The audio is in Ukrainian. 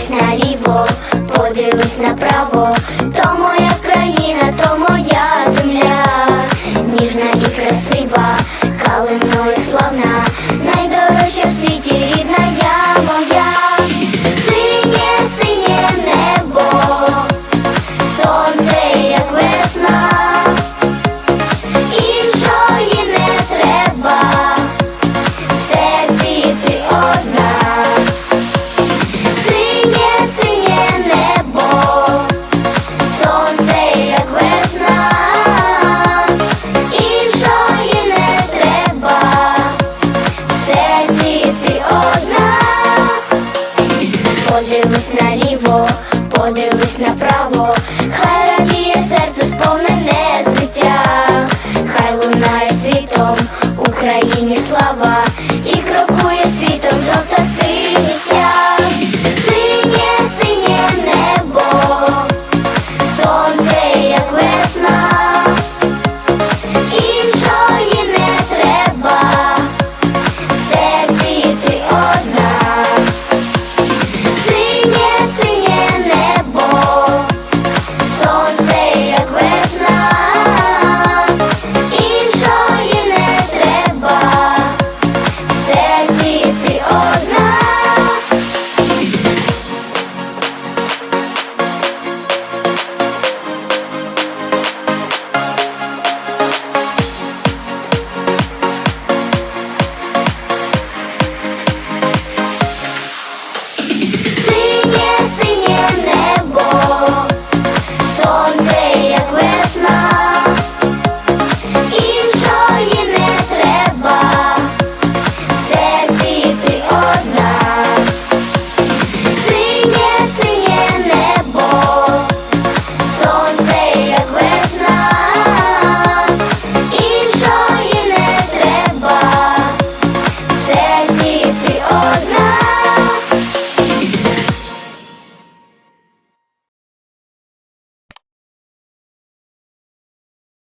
подивись наліво, подивись направо, то моя країна, то моя земля, ніжна і красива, калиною славна. направо, хай радіє серце сповнене звиття, хай лунає світом Україні слава. І крокує світом жовта. I see the old